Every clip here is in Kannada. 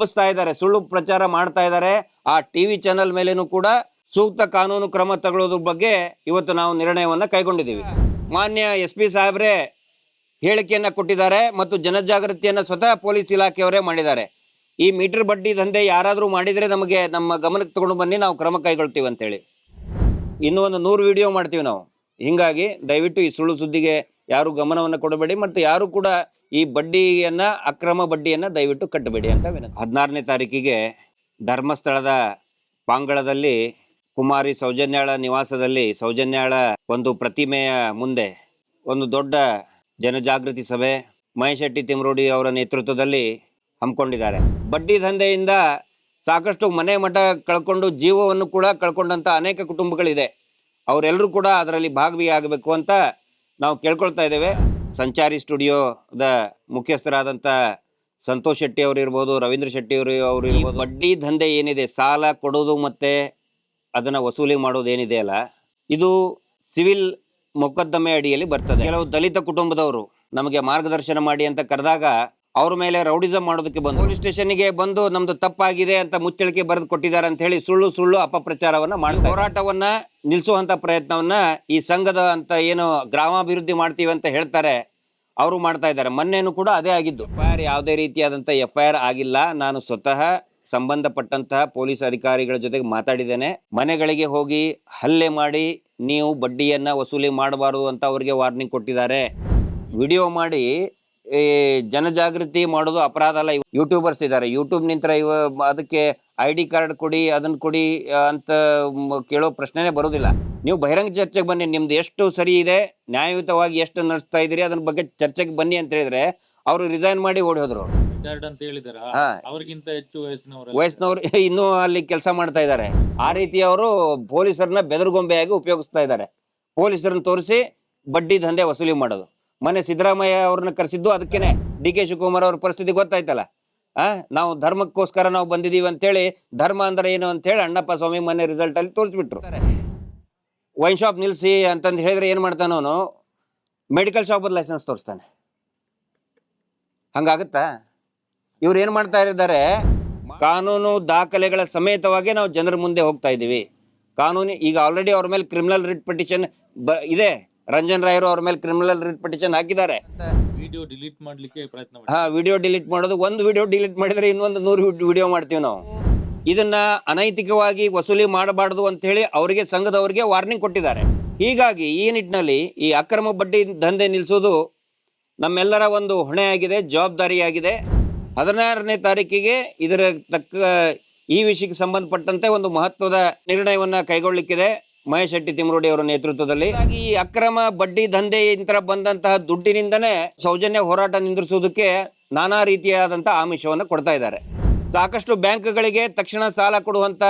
ತಪ್ಪಿಸ್ತಾ ಇದ್ದಾರೆ, ಸುಳ್ಳು ಪ್ರಚಾರ ಮಾಡ್ತಾ ಇದ್ದಾರೆ, ಆ ಟಿವಿ ಚಾನೆಲ್ ಮೇಲೇನೂ ಕೂಡ ಸೂಕ್ತ ಕಾನೂನು ಕ್ರಮ ತಗೊಳ್ಳೋದ್ರ ಬಗ್ಗೆ ಇವತ್ತು ನಾವು ನಿರ್ಣಯವನ್ನ ಕೈಗೊಂಡಿದ್ದೀವಿ. ಮಾನ್ಯ ಎಸ್ ಪಿ ಸಾಹೇಬ್ರೆ ಹೇಳಿಕೆಯನ್ನ ಕೊಟ್ಟಿದ್ದಾರೆ ಮತ್ತು ಜನಜಾಗೃತಿಯನ್ನ ಸ್ವತಃ ಪೊಲೀಸ್ ಇಲಾಖೆಯವರೇ ಮಾಡಿದ್ದಾರೆ. ಈ ಮೀಟರ್ ಬಡ್ಡಿ ದಂಧೆ ಯಾರಾದರೂ ಮಾಡಿದರೆ ನಮಗೆ ನಮ್ಮ ಗಮನಕ್ಕೆ ತಗೊಂಡು ಬನ್ನಿ, ನಾವು ಕ್ರಮ ಕೈಗೊಳ್ತೀವಿ ಅಂತೇಳಿ ಇನ್ನೂ ಒಂದು ನೂರು ವಿಡಿಯೋ ಮಾಡ್ತೀವಿ ನಾವು. ಹಿಂಗಾಗಿ ದಯವಿಟ್ಟು ಈ ಸುಳ್ಳು ಸುದ್ದಿಗೆ ಯಾರು ಗಮನವನ್ನು ಕೊಡಬೇಡಿ ಮತ್ತು ಯಾರು ಕೂಡ ಈ ಬಡ್ಡಿಯನ್ನ, ಅಕ್ರಮ ಬಡ್ಡಿಯನ್ನ ದಯವಿಟ್ಟು ಕಟ್ಟಬೇಡಿ ಅಂತ ವಿನಂತಿ. ಹದಿನಾರನೇ ತಾರೀಕಿಗೆ ಧರ್ಮಸ್ಥಳದ ಪಾಂಗಳದಲ್ಲಿ ಕುಮಾರಿ ಸೌಜನ್ಯಾಳ ನಿವಾಸದಲ್ಲಿ, ಸೌಜನ್ಯಾಳ ಒಂದು ಪ್ರತಿಮೆಯ ಮುಂದೆ ಒಂದು ದೊಡ್ಡ ಜನಜಾಗೃತಿ ಸಭೆ ಮಹೇಶ್ ಶೆಟ್ಟಿ ತಿಮ್ರೋಡಿ ಅವರ ನೇತೃತ್ವದಲ್ಲಿ ಹಮ್ಮಿಕೊಂಡಿದ್ದಾರೆ. ಬಡ್ಡಿ ದಂಧೆಯಿಂದ ಸಾಕಷ್ಟು ಮನೆ ಮಠ ಕಳ್ಕೊಂಡು, ಜೀವವನ್ನು ಕೂಡ ಕಳ್ಕೊಂಡಂಥ ಅನೇಕ ಕುಟುಂಬಗಳಿದೆ. ಅವರೆಲ್ಲರೂ ಕೂಡ ಅದರಲ್ಲಿ ಭಾಗವಿಯಾಗಬೇಕು ಅಂತ ನಾವು ಕೇಳ್ಕೊಳ್ತಾ ಇದ್ದೇವೆ. ಸಂಚಾರಿ ಸ್ಟುಡಿಯೋದ ಮುಖ್ಯಸ್ಥರಾದಂಥ ಸಂತೋಷ್ ಶೆಟ್ಟಿ ಅವರು ಇರ್ಬೋದು ರವೀಂದ್ರ ಶೆಟ್ಟಿ ಅವರು ಅವರು ಇರ್ಬೋದು. ಬಡ್ಡಿ ದಂಧೆ ಏನಿದೆ ಸಾಲ ಕೊಡೋದು ಮತ್ತೆ ಅದನ್ನ ವಸೂಲಿ ಮಾಡೋದು ಏನಿದೆ ಅಲ್ಲ ಇದು ಸಿವಿಲ್ ಮೊಕದ್ದಮೆ ಅಡಿಯಲ್ಲಿ ಬರ್ತದೆ. ಕೆಲವು ದಲಿತ ಕುಟುಂಬದವರು ನಮಗೆ ಮಾರ್ಗದರ್ಶನ ಮಾಡಿ ಅಂತ ಕರೆದಾಗ ಅವ್ರ ಮೇಲೆ ರೌಡಿಸಂ ಮಾಡೋದಕ್ಕೆ ಬಂದು ಪೊಲೀಸ್ ಸ್ಟೇಷನ್ಗೆ ಬಂದು ನಮ್ದು ತಪ್ಪಾಗಿದೆ ಅಂತ ಮುಚ್ಚಳಿಕೆ ಬರೆದು ಕೊಟ್ಟಿದ್ದಾರೆ ಅಂತ ಹೇಳಿ ಸುಳ್ಳು ಸುಳ್ಳು ಅಪಪ್ರಚಾರವನ್ನ ಮಾಡಿ ಹೋರಾಟವನ್ನ ನಿಲ್ಲಿಸುವಂತ ಪ್ರಯತ್ನವನ್ನ ಈ ಸಂಘದ ಅಂತ ಏನು ಗ್ರಾಮಾಭಿವೃದ್ಧಿ ಮಾಡ್ತೀವಿ ಅಂತ ಹೇಳ್ತಾರೆ, ಅವರು ಮಾಡ್ತಾ ಇದ್ದಾರೆ. ಮೊನ್ನೆನೂ ಕೂಡ ಅದೇ ಆಗಿದ್ದು. ಎಫ್ ಐ ಆರ್ ಯಾವುದೇ ರೀತಿಯಾದಂಥ ಎಫ್ ಐ ಆರ್ ಆಗಿಲ್ಲ. ನಾನು ಸ್ವತಃ ಸಂಬಂಧಪಟ್ಟಂತಹ ಪೊಲೀಸ್ ಅಧಿಕಾರಿಗಳ ಜೊತೆಗೆ ಮಾತಾಡಿದ್ದೇನೆ. ಮನೆಗಳಿಗೆ ಹೋಗಿ ಹಲ್ಲೆ ಮಾಡಿ ನೀವು ಬಡ್ಡಿಯನ್ನು ವಸೂಲಿ ಮಾಡಬಾರದು ಅಂತ ಅವರಿಗೆ ವಾರ್ನಿಂಗ್ ಕೊಟ್ಟಿದ್ದಾರೆ. ವಿಡಿಯೋ ಮಾಡಿ ಈ ಜನಜಾಗೃತಿ ಮಾಡೋದು ಅಪರಾಧ ಅಲ್ಲ. ಯೂಟ್ಯೂಬರ್ಸ್ ಇದ್ದಾರೆ ಯೂಟ್ಯೂಬ್ ನಿಂತರ ಇವ ಅದಕ್ಕೆ ಐ ಡಿ ಕಾರ್ಡ್ ಕೊಡಿ ಅದನ್ನ ಕೊಡಿ ಅಂತ ಕೇಳೋ ಪ್ರಶ್ನೆನೇ ಬರೋದಿಲ್ಲ. ನೀವು ಬಹಿರಂಗ ಚರ್ಚೆಗೆ ಬನ್ನಿ. ನಿಮ್ದು ಎಷ್ಟು ಸರಿ ಇದೆ ನ್ಯಾಯಯುತವಾಗಿ ಎಷ್ಟು ನಡೆಸ್ತಾ ಇದ್ದೀರಿ ಅದ್ರ ಬಗ್ಗೆ ಚರ್ಚೆಗೆ ಬನ್ನಿ ಅಂತ ಹೇಳಿದ್ರೆ ಅವರು ರಿಸೈನ್ ಮಾಡಿ ಓಡಿ ಹೋದ್ರು ಅಂತ ಹೇಳಿದಾರ? ಅವ್ರಿಗಿಂತ ಹೆಚ್ಚು ವಯಸ್ಸಿನವರು ವಯಸ್ಸಿನವ್ರು ಇನ್ನೂ ಅಲ್ಲಿ ಕೆಲಸ ಮಾಡ್ತಾ ಇದ್ದಾರೆ ಆ ರೀತಿ ಅವರು ಪೊಲೀಸರನ್ನ ಬೆದರುಗೊಂಬೆಯಾಗಿ ಉಪಯೋಗಿಸ್ತಾ ಇದ್ದಾರೆ ಪೊಲೀಸರನ್ನ ತೋರಿಸಿ ಬಡ್ಡಿ ದಂಧೆ ವಸೂಲಿ ಮಾಡೋದು. ಮೊನ್ನೆ ಸಿದ್ದರಾಮಯ್ಯ ಅವ್ರನ್ನ ಕರೆಸಿದ್ದು ಅದಕ್ಕೇನೆ. ಡಿ ಕೆ ಶಿವಕುಮಾರ್ ಅವ್ರ ಪರಿಸ್ಥಿತಿ ಗೊತ್ತಾಯ್ತಲ್ಲ? ಆ? ನಾವು ಧರ್ಮಕ್ಕೋಸ್ಕರ ನಾವು ಬಂದಿದ್ದೀವಿ ಅಂತೇಳಿ ಧರ್ಮ ಅಂದ್ರೆ ಏನು ಅಂತೇಳಿ ಅಣ್ಣಪ್ಪ ಸ್ವಾಮಿ ಮನೆ ರಿಸಲ್ಟ್ ಅಲ್ಲಿ ತೋರಿಸ್ಬಿಟ್ರು. ವೈನ್ ಶಾಪ್ ನಿಲ್ಲಿಸಿ ಅಂತಂದು ಹೇಳಿದ್ರೆ ಏನು ಮಾಡ್ತಾನೆ ಅವನು? ಮೆಡಿಕಲ್ ಶಾಪದ ಲೈಸೆನ್ಸ್ ತೋರಿಸ್ತಾನೆ. ಹಂಗಾಗುತ್ತಾ? ಇವ್ರು ಏನು ಮಾಡ್ತಾ ಇದ್ದಾರೆ? ಕಾನೂನು ದಾಖಲೆಗಳ ಸಮೇತವಾಗಿ ನಾವು ಜನರ ಮುಂದೆ ಹೋಗ್ತಾ ಇದ್ದೀವಿ. ಕಾನೂನು ಈಗ ಆಲ್ರೆಡಿ ಅವ್ರ ಮೇಲೆ ಕ್ರಿಮಿನಲ್ ರಿಟ್ ಪಿಟಿಷನ್ ಇದೆ. ರಂಜನ್ ರಾಯರು ಅವ್ರ ಮೇಲೆ ಕ್ರಿಮಿನಲ್ ರಿಟ್ ಪಿಟಿಷನ್ ಹಾಕಿದ್ದಾರೆ. ವಿಡಿಯೋ ಡಿಲೀಟ್ ಮಾಡ್ಲಿಕ್ಕೆ ಪ್ರಯತ್ನ ಮಾಡಿ. ಹಾ ವಿಡಿಯೋ ಡಿಲೀಟ್ ಮಾಡೋದು ಒಂದು ವಿಡಿಯೋ ಡಿಲೀಟ್ ಮಾಡಿದ್ರೆ ಇನ್ನೊಂದು ನೂರು ವಿಡಿಯೋ ಮಾಡ್ತೀವಿ ನಾವು. ಇದನ್ನ ಅನೈತಿಕವಾಗಿ ವಸೂಲಿ ಮಾಡಬಾರ್ದು ಅಂತ ಹೇಳಿ ಅವರಿಗೆ ಸಂಘದವರಿಗೆ ವಾರ್ನಿಂಗ್ ಕೊಟ್ಟಿದ್ದಾರೆ. ಹೀಗಾಗಿ ಈ ನಿಟ್ಟಿನಲ್ಲಿ ಈ ಅಕ್ರಮ ಬಡ್ಡಿ ದಂಧೆ ನಿಲ್ಲಿಸೋದು ನಮ್ಮೆಲ್ಲರ ಒಂದು ಹೊಣೆಯಾಗಿದೆ ಜವಾಬ್ದಾರಿಯಾಗಿದೆ. ಹದಿನಾರನೇ ತಾರೀಕಿಗೆ ಇದರ ತಕ್ಕ ಈ ವಿಷಯಕ್ಕೆ ಸಂಬಂಧಪಟ್ಟಂತೆ ಒಂದು ಮಹತ್ವದ ನಿರ್ಣಯವನ್ನು ಕೈಗೊಳ್ಳಿಕ್ಕಿದೆ. ಮಹೇಶ್ ಶೆಟ್ಟಿ ತಿಮರೋಡಿ ಅವರ ನೇತೃತ್ವದಲ್ಲಿ. ಈ ಅಕ್ರಮ ಬಡ್ಡಿ ದಂಧೆ ಇಂತರ ಬಂದಂತಹ ದುಡ್ಡಿನಿಂದನೇ ಸೌಜನ್ಯ ಹೋರಾಟ ನಿಂದ್ರಿಸೋದಕ್ಕೆ ನಾನಾ ರೀತಿಯಾದಂತಹ ಆಮಿಷವನ್ನು ಕೊಡ್ತಾ ಇದ್ದಾರೆ. ಸಾಕಷ್ಟು ಬ್ಯಾಂಕ್ಗಳಿಗೆ ತಕ್ಷಣ ಸಾಲ ಕೊಡುವಂತ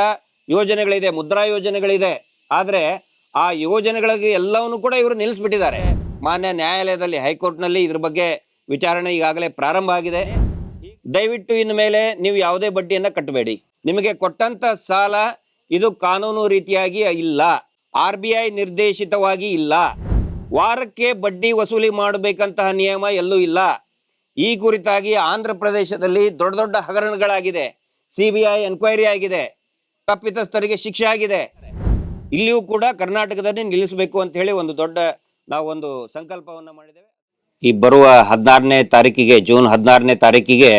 ಯೋಜನೆಗಳಿದೆ, ಮುದ್ರಾ ಯೋಜನೆಗಳಿದೆ. ಆದ್ರೆ ಆ ಯೋಜನೆಗಳಿಗೆ ಎಲ್ಲವನ್ನು ಕೂಡ ಇವರು ನಿಲ್ಲಿಸ್ಬಿಟ್ಟಿದ್ದಾರೆ. ಮಾನ್ಯ ನ್ಯಾಯಾಲಯದಲ್ಲಿ ಹೈಕೋರ್ಟ್ನಲ್ಲಿ ಇದ್ರ ಬಗ್ಗೆ ವಿಚಾರಣೆ ಈಗಾಗಲೇ ಪ್ರಾರಂಭ ಆಗಿದೆ. ದಯವಿಟ್ಟು ಇನ್ನು ಮೇಲೆ ನೀವು ಯಾವುದೇ ಬಡ್ಡಿಯನ್ನ ಕಟ್ಟಬೇಡಿ. ನಿಮಗೆ ಕೊಟ್ಟಂತ ಸಾಲ ಇದು ಕಾನೂನು ರೀತಿಯಾಗಿ ಇಲ್ಲ. ಆರ್ ಬಿ ಐ ನಿರ್ದೇಶಿತವಾಗಿ ಇಲ್ಲ. ವಾರಕ್ಕೆ ಬಡ್ಡಿ ವಸೂಲಿ ಮಾಡಬೇಕಂತಹ ನಿಯಮ ಎಲ್ಲೂ ಇಲ್ಲ. ಈ ಕುರಿತಾಗಿ ಆಂಧ್ರ ಪ್ರದೇಶದಲ್ಲಿ ದೊಡ್ಡ ದೊಡ್ಡ ಹಗರಣಗಳಾಗಿದೆ. ಸಿ ಬಿ ಐ ಎನ್ಕ್ವೈರಿ ಆಗಿದೆ. ತಪ್ಪಿತಸ್ಥರಿಗೆ ಶಿಕ್ಷೆ ಆಗಿದೆ. ಇಲ್ಲಿಯೂ ಕೂಡ ಕರ್ನಾಟಕದಲ್ಲಿ ನಿಲ್ಲಿಸಬೇಕು ಅಂತ ಹೇಳಿ ಒಂದು ದೊಡ್ಡ ನಾವು ಒಂದು ಸಂಕಲ್ಪವನ್ನು ಮಾಡಿದ್ದೇವೆ. ಈ ಬರುವ ಹದಿನಾರನೇ ತಾರೀಕಿಗೆ, ಜೂನ್ ಹದಿನಾರನೇ ತಾರೀಕಿಗೆ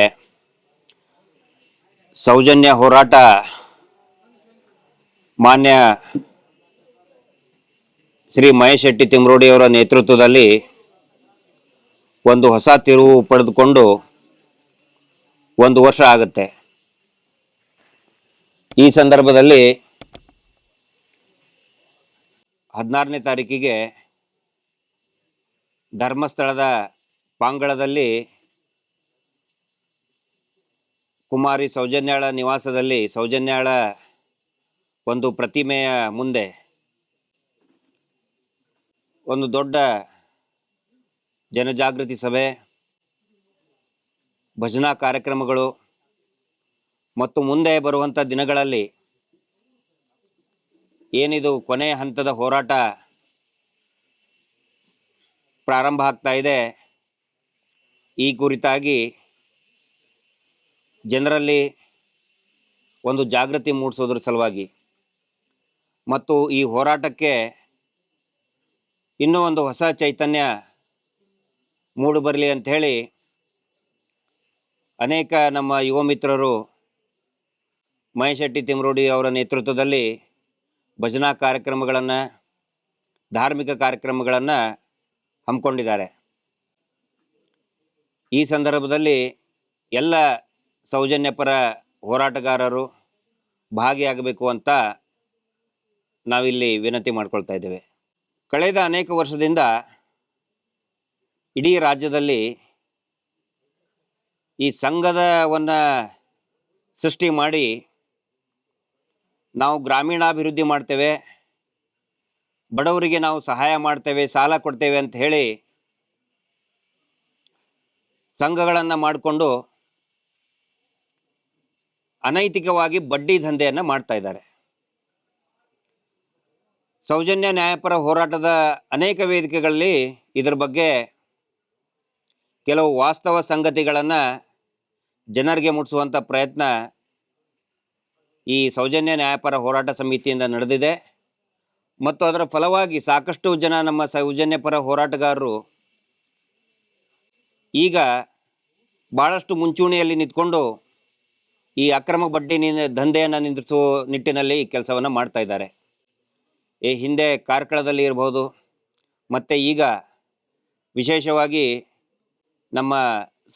ಸೌಜನ್ಯ ಹೋರಾಟ ಮಾನ್ಯ ಶ್ರೀ ಮಹೇಶ್ ಶೆಟ್ಟಿ ತಿಮ್ರೋಡಿಯವರ ನೇತೃತ್ವದಲ್ಲಿ ಒಂದು ಹೊಸ ತಿರುವು ಪಡೆದುಕೊಂಡು ಒಂದು ವರ್ಷ ಆಗುತ್ತೆ. ಈ ಸಂದರ್ಭದಲ್ಲಿ ಹದಿನಾರನೇ ತಾರೀಕಿಗೆ ಧರ್ಮಸ್ಥಳದ ಪಾಂಗಳದಲ್ಲಿ ಕುಮಾರಿ ಸೌಜನ್ಯಾಳ ನಿವಾಸದಲ್ಲಿ ಸೌಜನ್ಯಾಳ ಒಂದು ಪ್ರತಿಮೆಯ ಮುಂದೆ ಒಂದು ದೊಡ್ಡ ಜನಜಾಗೃತಿ ಸಭೆ, ಭಜನಾ ಕಾರ್ಯಕ್ರಮಗಳು ಮತ್ತು ಮುಂದೆ ಬರುವಂಥ ದಿನಗಳಲ್ಲಿ ಏನಿದು ಕೊನೆಯ ಹಂತದ ಹೋರಾಟ ಪ್ರಾರಂಭ ಆಗ್ತಾ ಇದೆ. ಈ ಕುರಿತಾಗಿ ಜನರಲ್ಲಿ ಒಂದು ಜಾಗೃತಿ ಮೂಡಿಸೋದ್ರ ಸಲುವಾಗಿ. ಮತ್ತು ಈ ಹೋರಾಟಕ್ಕೆ ಇನ್ನೂ ಒಂದು ಹೊಸ ಚೈತನ್ಯ ಮೂಡಿಬರಲಿ ಅಂಥೇಳಿ ಅನೇಕ ನಮ್ಮ ಯುವ ಮಿತ್ರರು ಮಹೇಶ್ ಶೆಟ್ಟಿ ತಿಮ್ರೋಡಿ ಅವರ ನೇತೃತ್ವದಲ್ಲಿ ಭಜನಾ ಕಾರ್ಯಕ್ರಮಗಳನ್ನು, ಧಾರ್ಮಿಕ ಕಾರ್ಯಕ್ರಮಗಳನ್ನು ಹಮ್ಮಿಕೊಂಡಿದ್ದಾರೆ. ಈ ಸಂದರ್ಭದಲ್ಲಿ ಎಲ್ಲ ಸೌಜನ್ಯಪರ ಹೋರಾಟಗಾರರು ಭಾಗಿಯಾಗಬೇಕು ಅಂತ ನಾವಿಲ್ಲಿ ವಿನಂತಿ ಮಾಡ್ಕೊಳ್ತಾ ಇದ್ದೇವೆ. ಕಳೆದ ಅನೇಕ ವರ್ಷದಿಂದ ಇಡೀ ರಾಜ್ಯದಲ್ಲಿ ಈ ಸಂಘದವನ್ನು ಸೃಷ್ಟಿ ಮಾಡಿ ನಾವು ಗ್ರಾಮೀಣಾಭಿವೃದ್ಧಿ ಮಾಡ್ತೇವೆ. ಬಡವರಿಗೆ ನಾವು ಸಹಾಯ ಮಾಡ್ತೇವೆ, ಸಾಲ ಕೊಡ್ತೇವೆ ಅಂತ ಹೇಳಿ ಸಂಘಗಳನ್ನು ಮಾಡಿಕೊಂಡು ಅನೈತಿಕವಾಗಿ ಬಡ್ಡಿ ದಂಧೆಯನ್ನು ಮಾಡ್ತಾ ಇದ್ದಾರೆ. ಸೌಜನ್ಯ ನ್ಯಾಯಪರ ಹೋರಾಟದ ಅನೇಕ ವೇದಿಕೆಗಳಲ್ಲಿ ಇದರ ಬಗ್ಗೆ ಕೆಲವು ವಾಸ್ತವ ಸಂಗತಿಗಳನ್ನು ಜನರಿಗೆ ಮುಟ್ಟಿಸುವಂಥ ಪ್ರಯತ್ನ ಈ ಸೌಜನ್ಯ ನ್ಯಾಯಪರ ಹೋರಾಟ ಸಮಿತಿಯಿಂದ ನಡೆದಿದೆ. ಮತ್ತು ಅದರ ಫಲವಾಗಿ ಸಾಕಷ್ಟು ಜನ ನಮ್ಮ ಸೌಜನ್ಯಪರ ಹೋರಾಟಗಾರರು ಈಗ ಭಾಳಷ್ಟು ಮುಂಚೂಣಿಯಲ್ಲಿ ನಿಂತ್ಕೊಂಡು ಈ ಅಕ್ರಮ ಬಡ್ಡಿ ದಂಧೆಯನ್ನು ನಿಂದಿಸುವ ನಿಟ್ಟಿನಲ್ಲಿ ಕೆಲಸವನ್ನು ಮಾಡ್ತಾ ಇದ್ದಾರೆ. ಈ ಹಿಂದೆ ಕಾರ್ಕಳದಲ್ಲಿ ಇರ್ಬೋದು. ಮತ್ತು ಈಗ ವಿಶೇಷವಾಗಿ ನಮ್ಮ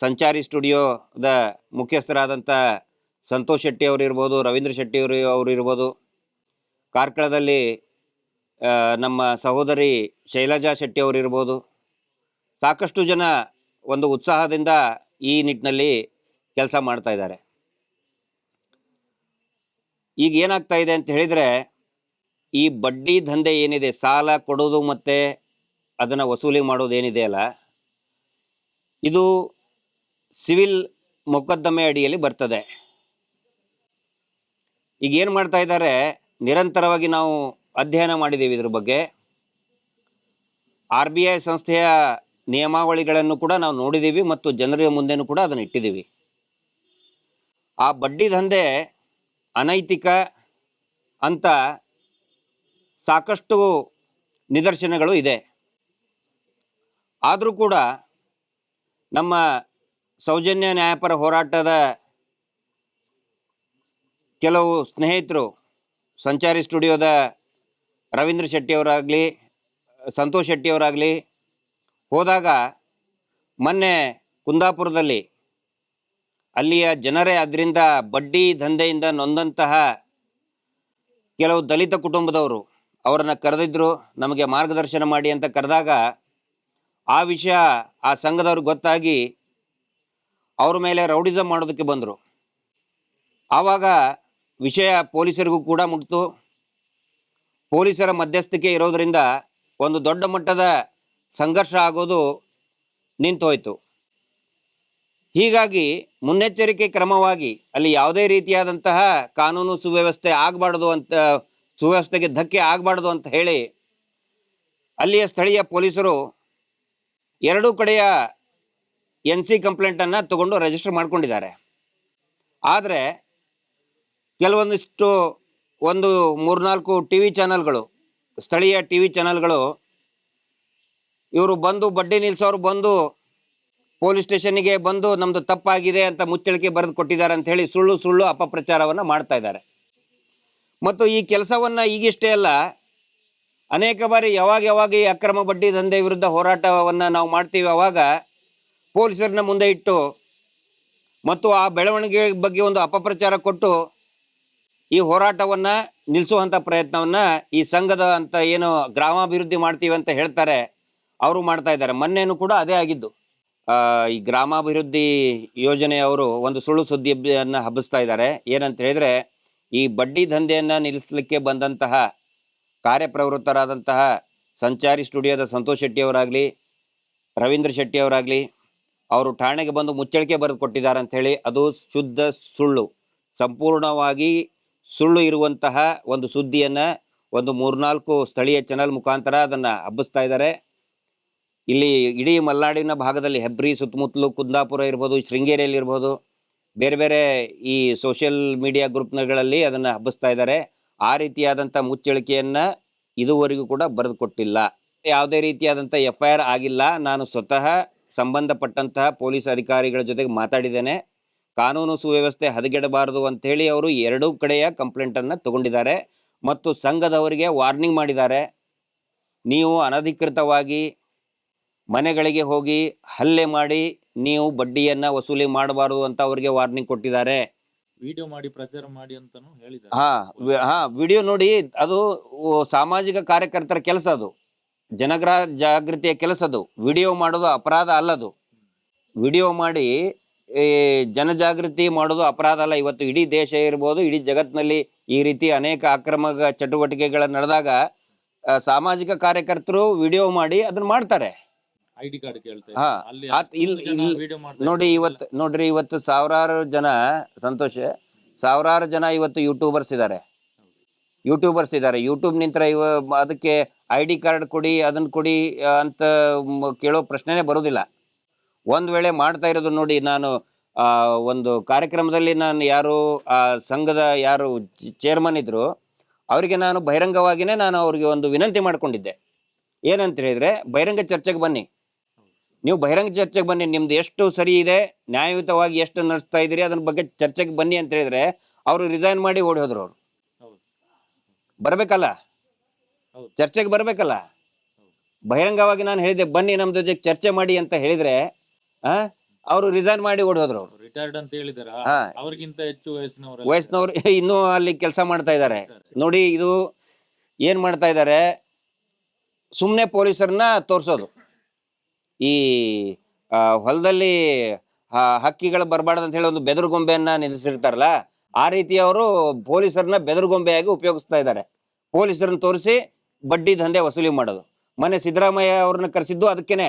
ಸಂಚಾರಿ ಸ್ಟುಡಿಯೋದ ಮುಖ್ಯಸ್ಥರಾದಂಥ ಸಂತೋಷ್ ಶೆಟ್ಟಿ ಅವರು ಇರ್ಬೋದು, ರವೀಂದ್ರ ಶೆಟ್ಟಿ ಅವರು ಅವರು ಇರ್ಬೋದು. ಕಾರ್ಕಳದಲ್ಲಿ ನಮ್ಮ ಸಹೋದರಿ ಶೈಲಜಾ ಶೆಟ್ಟಿ ಅವರು ಇರ್ಬೋದು. ಸಾಕಷ್ಟು ಜನ ಒಂದು ಉತ್ಸಾಹದಿಂದ ಈ ನಿಟ್ಟಿನಲ್ಲಿ ಕೆಲಸ ಮಾಡ್ತಾ ಇದ್ದಾರೆ. ಈಗ ಏನಾಗ್ತಾ ಇದೆ ಅಂತ ಹೇಳಿದರೆ ಈ ಬಡ್ಡಿ ದಂಧೆ ಏನಿದೆ, ಸಾಲ ಕೊಡೋದು ಮತ್ತು ಅದನ್ನು ವಸೂಲಿ ಮಾಡೋದು ಏನಿದೆ ಅಲ್ಲ, ಇದು ಸಿವಿಲ್ ಮೊಕದ್ದಮೆ ಅಡಿಯಲ್ಲಿ ಬರ್ತದೆ. ಈಗ ಏನು ಮಾಡ್ತಾ ಇದ್ದಾರೆ, ನಿರಂತರವಾಗಿ ನಾವು ಅಧ್ಯಯನ ಮಾಡಿದ್ದೀವಿ ಇದ್ರ ಬಗ್ಗೆ. ಆರ್ ಬಿ ಐ ಸಂಸ್ಥೆಯ ನಿಯಮಾವಳಿಗಳನ್ನು ಕೂಡ ನಾವು ನೋಡಿದ್ದೀವಿ ಮತ್ತು ಜನರ ಮುಂದೆನೂ ಕೂಡ ಅದನ್ನು ಇಟ್ಟಿದ್ದೀವಿ. ಆ ಬಡ್ಡಿ ದಂಧೆ ಅನೈತಿಕ ಅಂತ ಸಾಕಷ್ಟು ನಿದರ್ಶನಗಳು ಇದೆ. ಆದರೂ ಕೂಡ ನಮ್ಮ ಸೌಜನ್ಯ ನ್ಯಾಯಪರ ಹೋರಾಟದ ಕೆಲವು ಸ್ನೇಹಿತರು, ಸಂಚಾರಿ ಸ್ಟುಡಿಯೋದ ರವೀಂದ್ರ ಶೆಟ್ಟಿಯವರಾಗಲಿ, ಸಂತೋಷ್ ಶೆಟ್ಟಿಯವರಾಗಲಿ ಹೋದಾಗ ಮೊನ್ನೆ ಕುಂದಾಪುರದಲ್ಲಿ ಅಲ್ಲಿಯ ಜನರೇ ಅದರಿಂದ ಬಡ್ಡಿ ದಂಧೆಯಿಂದ ನೊಂದಂತಹ ಕೆಲವು ದಲಿತ ಕುಟುಂಬದವರು ಅವರನ್ನು ಕರೆದಿದ್ದರು ನಮಗೆ ಮಾರ್ಗದರ್ಶನ ಮಾಡಿ ಅಂತ ಕರೆದಾಗ ಆ ವಿಷಯ ಆ ಸಂಘದವ್ರಿಗೆ ಗೊತ್ತಾಗಿ ಅವ್ರ ಮೇಲೆ ರೌಡಿಸಮ್ ಮಾಡೋದಕ್ಕೆ ಬಂದರು. ಆವಾಗ ವಿಷಯ ಪೊಲೀಸರಿಗೂ ಕೂಡ ಮುಟ್ತು. ಪೊಲೀಸರ ಮಧ್ಯಸ್ಥಿಕೆ ಇರೋದರಿಂದ ಒಂದು ದೊಡ್ಡ ಮಟ್ಟದ ಸಂಘರ್ಷ ಆಗೋದು ನಿಂತೋಯ್ತು. ಹೀಗಾಗಿ ಮುನ್ನೆಚ್ಚರಿಕೆ ಕ್ರಮವಾಗಿ ಅಲ್ಲಿ ಯಾವುದೇ ರೀತಿಯಾದಂತಹ ಕಾನೂನು ಸುವ್ಯವಸ್ಥೆ ಆಗಬಾರ್ದು ಅಂತ ಸುವ್ಯವಸ್ಥೆಗೆ ಧಕ್ಕೆ ಆಗಬಾರ್ದು ಅಂತ ಹೇಳಿ ಅಲ್ಲಿಯ ಸ್ಥಳೀಯ ಪೊಲೀಸರು ಎರಡೂ ಕಡೆಯ ಎನ್ ಸಿ ಕಂಪ್ಲೇಂಟನ್ನು ತಗೊಂಡು ರಿಜಿಸ್ಟರ್ ಮಾಡ್ಕೊಂಡಿದ್ದಾರೆ. ಆದರೆ ಕೆಲವೊಂದಿಷ್ಟು ಒಂದು ಮೂರ್ನಾಲ್ಕು ಟಿ ವಿ ಚಾನಲ್ಗಳು, ಸ್ಥಳೀಯ ಟಿ ವಿ ಚಾನಲ್ಗಳು ಇವರು ಬಂದು ಬಡ್ಡಿ ನಿಲ್ಸೋರು ಬಂದು ಪೊಲೀಸ್ ಸ್ಟೇಷನ್ನಿಗೆ ಬಂದು ನಮ್ಮದು ತಪ್ಪಾಗಿದೆ ಅಂತ ಮುಚ್ಚಳಿಕೆ ಬರೆದು ಕೊಟ್ಟಿದ್ದಾರೆ ಅಂತ ಸುಳ್ಳು ಸುಳ್ಳು ಅಪಪ್ರಚಾರವನ್ನು ಮಾಡ್ತಾ ಇದ್ದಾರೆ. ಮತ್ತು ಈ ಕೆಲಸವನ್ನು ಈಗಿಷ್ಟೇ ಅಲ್ಲ, ಅನೇಕ ಬಾರಿ ಯಾವಾಗ ಯಾವಾಗ ಈ ಅಕ್ರಮ ಬಡ್ಡಿ ದಂಧೆ ವಿರುದ್ಧ ಹೋರಾಟವನ್ನು ನಾವು ಮಾಡ್ತೀವಿ ಅವಾಗ ಪೊಲೀಸರನ್ನ ಮುಂದೆ ಇಟ್ಟು ಮತ್ತು ಆ ಬೆಳವಣಿಗೆ ಬಗ್ಗೆ ಒಂದು ಅಪಪ್ರಚಾರ ಕೊಟ್ಟು ಈ ಹೋರಾಟವನ್ನು ನಿಲ್ಲಿಸುವಂಥ ಪ್ರಯತ್ನವನ್ನು ಈ ಸಂಘದ ಅಂತ ಏನು ಗ್ರಾಮಾಭಿವೃದ್ಧಿ ಮಾಡ್ತೀವಿ ಅಂತ ಹೇಳ್ತಾರೆ, ಅವರು ಮಾಡ್ತಾ ಇದ್ದಾರೆ. ಮೊನ್ನೆನೂ ಕೂಡ ಅದೇ ಆಗಿದ್ದು. ಈ ಗ್ರಾಮಾಭಿವೃದ್ಧಿ ಯೋಜನೆಯವರು ಒಂದು ಸುಳ್ಳು ಸುದ್ದಿಯನ್ನು ಹಬ್ಬಿಸ್ತಾ ಇದ್ದಾರೆ. ಏನಂತ ಹೇಳಿದರೆ ಈ ಬಡ್ಡಿ ದಂಧೆಯನ್ನು ನಿಲ್ಲಿಸಲಿಕ್ಕೆ ಬಂದಂತಹ ಕಾರ್ಯಪ್ರವೃತ್ತರಾದಂತಹ ಸಂಚಾರಿ ಸ್ಟುಡಿಯೋದ ಸಂತೋಷ್ ಶೆಟ್ಟಿಯವರಾಗಲಿ, ರವೀಂದ್ರ ಶೆಟ್ಟಿಯವರಾಗಲಿ, ಅವರು ಠಾಣೆಗೆ ಬಂದು ಮುಚ್ಚಳಿಕೆ ಬರೆದು ಕೊಟ್ಟಿದ್ದಾರೆ ಅಂಥೇಳಿ ಅದು ಶುದ್ಧ ಸುಳ್ಳು. ಸಂಪೂರ್ಣವಾಗಿ ಸುಳ್ಳು ಇರುವಂತಹ ಒಂದು ಸುದ್ದಿಯನ್ನು ಒಂದು ಮೂರ್ನಾಲ್ಕು ಸ್ಥಳೀಯ ಚಾನಲ್ ಮುಖಾಂತರ ಅದನ್ನು ಹಬ್ಬಿಸ್ತಾ ಇದ್ದಾರೆ. ಇಲ್ಲಿ ಇಡೀ ಮಲೆನಾಡಿನ ಭಾಗದಲ್ಲಿ ಹೆಬ್ರಿ ಸುತ್ತಮುತ್ತಲು ಕುಂದಾಪುರ ಇರ್ಬೋದು, ಶೃಂಗೇರಿಯಲ್ಲಿ ಇರ್ಬೋದು ಬೇರೆ ಬೇರೆ ಈ ಸೋಷಿಯಲ್ ಮೀಡಿಯಾ ಗ್ರೂಪ್ಗಳಲ್ಲಿ ಅದನ್ನು ಹಬ್ಬಿಸ್ತಾ ಇದ್ದಾರೆ. ಆ ರೀತಿಯಾದಂಥ ಮುಚ್ಚಳಿಕೆಯನ್ನು ಇದುವರೆಗೂ ಕೂಡ ಬರೆದು ಕೊಟ್ಟಿಲ್ಲ ಯಾವುದೇ ರೀತಿಯಾದಂಥ ಎಫ್ ಐ ಆರ್ ಆಗಿಲ್ಲ. ನಾನು ಸ್ವತಃ ಸಂಬಂಧಪಟ್ಟಂತಹ ಪೊಲೀಸ್ ಅಧಿಕಾರಿಗಳ ಜೊತೆಗೆ ಮಾತಾಡಿದ್ದೇನೆ. ಕಾನೂನು ಸುವ್ಯವಸ್ಥೆ ಹದಗೆಡಬಾರದು ಅಂಥೇಳಿ ಅವರು ಎರಡೂ ಕಡೆಯ ಕಂಪ್ಲೇಂಟನ್ನು ತಗೊಂಡಿದ್ದಾರೆ. ಮತ್ತು ಸಂಘದವರಿಗೆ ವಾರ್ನಿಂಗ್ ಮಾಡಿದ್ದಾರೆ. ನೀವು ಅನಧಿಕೃತವಾಗಿ ಮನೆಗಳಿಗೆ ಹೋಗಿ ಹಲ್ಲೆ ಮಾಡಿ ನೀವು ಬಡ್ಡಿಯನ್ನ ವಸೂಲಿ ಮಾಡಬಾರದು ಅಂತ ಅವರಿಗೆ ವಾರ್ನಿಂಗ್ ಕೊಟ್ಟಿದ್ದಾರೆ. ವಿಡಿಯೋ ಮಾಡಿ ಪ್ರಚಾರ ಮಾಡಿ ಅಂತಾನು ಹೇಳಿದ್ದಾರೆ. ಹಾ ವಿ- ಹಾ ವಿಡಿಯೋ ನೋಡಿ ಅದು ಓ, ಸಾಮಾಜಿಕ ಕಾರ್ಯಕರ್ತರ ಕೆಲಸ ಅದು. ಜನಗ್ರ ಜಾಗೃತಿಯ ಕೆಲಸ ಅದು. ವಿಡಿಯೋ ಮಾಡೋದು ಅಪರಾಧ ಅಲ್ಲದು. ವಿಡಿಯೋ ಮಾಡಿ ಈ ಜನಜಾಗೃತಿ ಮಾಡೋದು ಅಪರಾಧ ಅಲ್ಲ. ಇವತ್ತು ಇಡೀ ದೇಶ ಇರ್ಬೋದು ಇಡೀ ಜಗತ್ತಿನಲ್ಲಿ ಈ ರೀತಿ ಅನೇಕ ಅಕ್ರಮ ಚಟುವಟಿಕೆಗಳು ನಡೆದಾಗ ಆ, ಸಾಮಾಜಿಕ ಕಾರ್ಯಕರ್ತರು ವಿಡಿಯೋ ಮಾಡಿ ಅದನ್ನ ಮಾಡ್ತಾರೆ. ಐ ಡಿ ಕಾರ್ಡ್ ಕೇಳ್ತಾರೆ ನೋಡಿ ಇದ್ದಾರೆ. ಇವತ್ತು ನೋಡ್ರಿ ಇವತ್ತು ಸಾವಿರಾರು ಜನ ಸಂತೋಷ ಸಾವಿರಾರು ಜನ ಇವತ್ತು ಯೂಟ್ಯೂಬರ್ಸ್ ಇದ್ದಾರೆ ಯೂಟ್ಯೂಬರ್ಸ್ ಇದ್ದಾರೆ ಯೂಟ್ಯೂಬ್ ನಿಂತರ ಇವ ಅದಕ್ಕೆ ಐ ಡಿ ಕಾರ್ಡ್ ಕೊಡಿ ಅದನ್ನ ಕೊಡಿ ಅಂತ ಕೇಳೋ ಪ್ರಶ್ನೆನೇ ಬರೋದಿಲ್ಲ. ಒಂದು ವೇಳೆ ಮಾಡ್ತಾ ಇರೋದು ನೋಡಿ ನಾನು ಆ, ಒಂದು ಕಾರ್ಯಕ್ರಮದಲ್ಲಿ ನಾನು ಯಾರು ಆ ಸಂಘದ ಯಾರು ಚೇರ್ಮನ್ ಇದ್ರು ಅವರಿಗೆ ನಾನು ಬಹಿರಂಗವಾಗಿಯೇ ನಾನು ಅವ್ರಿಗೆ ಒಂದು ವಿನಂತಿ ಮಾಡಿಕೊಂಡಿದ್ದೆ. ಏನಂತ ಹೇಳಿದರೆ ಬಹಿರಂಗ ಚರ್ಚೆಗೆ ಬನ್ನಿ. ನೀವು ಬಹಿರಂಗ ಚರ್ಚೆಗೆ ಬನ್ನಿ ನಿಮ್ದು ಎಷ್ಟು ಸರಿ ಇದೆ ನ್ಯಾಯಯುತವಾಗಿ ಎಷ್ಟು ನಡೆಸ್ತಾ ಇದ್ದೀರಿ ಅದ್ರ ಬಗ್ಗೆ ಚರ್ಚೆಗೆ ಬನ್ನಿ ಅಂತ ಹೇಳಿದ್ರೆ ಅವರು ರಿಸೈನ್ ಮಾಡಿ ಓಡಿ ಹೋದ್ರು ಅವರು. ಬರಬೇಕಲ್ಲ. ಚರ್ಚೆಗೆ ಬರಬೇಕಲ್ಲ? ಬಹಿರಂಗವಾಗಿ ನಾನು ಹೇಳಿದೆ ಬನ್ನಿ ನಮ್ಮ ಜೊತೆ ಚರ್ಚೆ ಮಾಡಿ ಅಂತ ಹೇಳಿದ್ರೆ ಆ ಅವರು ರಿಸೈನ್ ಮಾಡಿ ಓಡಿ ಹೋದ್ರು ಅವರು. ರಿಟೈರ್ಡ್ ಅಂತ ಹೇಳಿದಾರ? ಹಾ. ಅವ್ರಿಗಿಂತ ಹೆಚ್ಚು ವಯಸ್ಸಿನವರು ವಯಸ್ಸಿನವ್ರು ಇನ್ನೂ ಅಲ್ಲಿ ಕೆಲಸ ಮಾಡ್ತಾ ಇದ್ದಾರೆ. ನೋಡಿ ಇದು ಏನ್ ಮಾಡ್ತಾ ಇದ್ದಾರೆ ಸುಮ್ಮನೆ ಪೊಲೀಸರನ್ನ ತೋರಿಸೋದು. ಈ ಹೊಲದಲ್ಲಿ ಹಕ್ಕಿಗಳು ಬರಬಾರ್ದು ಅಂತ ಹೇಳಿ ಒಂದು ಬೆದರುಗೊಂಬೆಯನ್ನ ನಿಲ್ಲಿಸಿರ್ತಾರಲ್ಲ, ಆ ರೀತಿ ಅವರು ಪೊಲೀಸರನ್ನ ಬೆದರುಗೊಂಬೆಯಾಗಿ ಉಪಯೋಗಿಸ್ತಾ ಇದ್ದಾರೆ. ಪೊಲೀಸರನ್ನ ತೋರಿಸಿ ಬಡ್ಡಿ ದಂಧೆ ವಸೂಲಿ ಮಾಡೋದು. ಮೊನ್ನೆ ಸಿದ್ದರಾಮಯ್ಯ ಅವ್ರನ್ನ ಕರೆಸಿದ್ದು ಅದಕ್ಕೇನೆ.